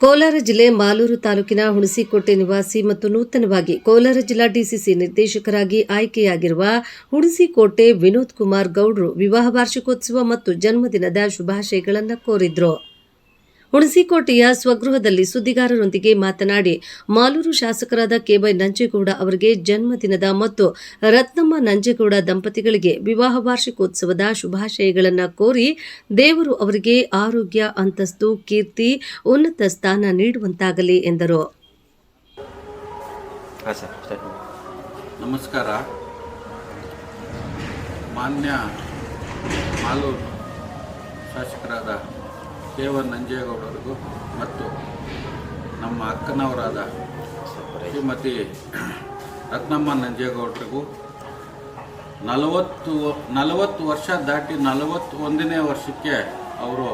ಕೋಲಾರ ಜಿಲ್ಲೆ ಮಾಲೂರು ತಾಲೂಕಿನ ಹುಣಸಿಕೋಟೆ ನಿವಾಸಿ ಮತ್ತು ನೂತನವಾಗಿ ಕೋಲಾರ ಜಿಲ್ಲಾ ಡಿಸಿಸಿ ನಿರ್ದೇಶಕರಾಗಿ ಆಯ್ಕೆಯಾಗಿರುವ ಹುಣಸಿಕೋಟೆ ವಿನೋದ್ ಕುಮಾರ್ ಗೌಡ್ರು ವಿವಾಹ ವಾರ್ಷಿಕೋತ್ಸವ ಮತ್ತು ಜನ್ಮದಿನದ ಶುಭಾಶಯಗಳನ್ನು ಕೋರಿದ್ರು. ಹುಣಸಿಕೋಟೆಯ ಸ್ವಗೃಹದಲ್ಲಿ ಸುದ್ದಿಗಾರರೊಂದಿಗೆ ಮಾತನಾಡಿ ಮಾಲೂರು ಶಾಸಕರಾದ ಕೆವೈ ನಂಜೇಗೌಡ ಅವರಿಗೆ ಜನ್ಮದಿನದ ಮತ್ತು ರತ್ನಮ್ಮ ನಂಜೇಗೌಡ ದಂಪತಿಗಳಿಗೆ ವಿವಾಹ ವಾರ್ಷಿಕೋತ್ಸವದ ಶುಭಾಶಯಗಳನ್ನು ಕೋರಿ ದೇವರು ಅವರಿಗೆ ಆರೋಗ್ಯ ಅಂತಸ್ತು ಕೀರ್ತಿ ಉನ್ನತ ಸ್ಥಾನ ನೀಡುವಂತಾಗಲಿ ಎಂದರು. ನಮಸ್ಕಾರ. ಮಾನ್ಯ ಮಾಲೂರು ಶಾಸಕರಾದ ಕೆ ನಂಜೇಗೌಡರಿಗೂ ಮತ್ತು ನಮ್ಮ ಅಕ್ಕನವರಾದ ಶ್ರೀಮತಿ ರತ್ನಮ್ಮ ನಂಜೇಗೌಡರಿಗೂ ನಲವತ್ತು ನಲವತ್ತು ವರ್ಷ ದಾಟಿ ನಲವತ್ತು ಒಂದನೇ ವರ್ಷಕ್ಕೆ ಅವರು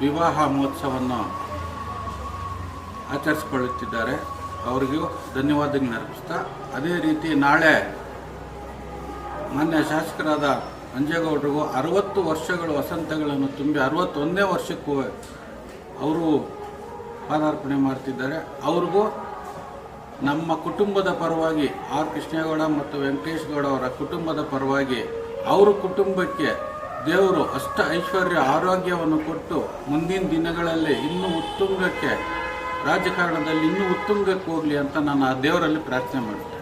ವಿವಾಹ ಮಹೋತ್ಸವವನ್ನು ಆಚರಿಸಿಕೊಳ್ಳುತ್ತಿದ್ದಾರೆ. ಅವರಿಗೂ ಧನ್ಯವಾದಗಳನ್ನು ಅರ್ಪಿಸ್ತಾ ಅದೇ ರೀತಿ ನಾಳೆ ಮಾನ್ಯ ಶಾಸಕರಾದ ಅಂಜೇಗೌಡರಿಗೂ ಅರವತ್ತು ವರ್ಷಗಳು ವಸಂತಗಳನ್ನು ತುಂಬಿ ಅರವತ್ತೊಂದನೇ ವರ್ಷಕ್ಕೂ ಅವರು ಪಾದಾರ್ಪಣೆ ಮಾಡ್ತಿದ್ದಾರೆ. ಅವ್ರಿಗೂ ನಮ್ಮ ಕುಟುಂಬದ ಪರವಾಗಿ ಆರ್ ಕೃಷ್ಣೇಗೌಡ ಮತ್ತು ವೆಂಕಟೇಶ್ ಗೌಡ ಅವರ ಕುಟುಂಬದ ಪರವಾಗಿ ಅವರ ಕುಟುಂಬಕ್ಕೆ ದೇವರು ಅಷ್ಟ ಐಶ್ವರ್ಯ ಆರೋಗ್ಯವನ್ನು ಕೊಟ್ಟು ಮುಂದಿನ ದಿನಗಳಲ್ಲಿ ಇನ್ನೂ ಉತ್ತುಂಗಕ್ಕೆ ರಾಜಕಾರಣದಲ್ಲಿ ಇನ್ನೂ ಉತ್ತುಂಗಕ್ಕೆ ಹೋಗಲಿ ಅಂತ ನಾನು ಆ ದೇವರಲ್ಲಿ ಪ್ರಾರ್ಥನೆ ಮಾಡ್ತೇನೆ.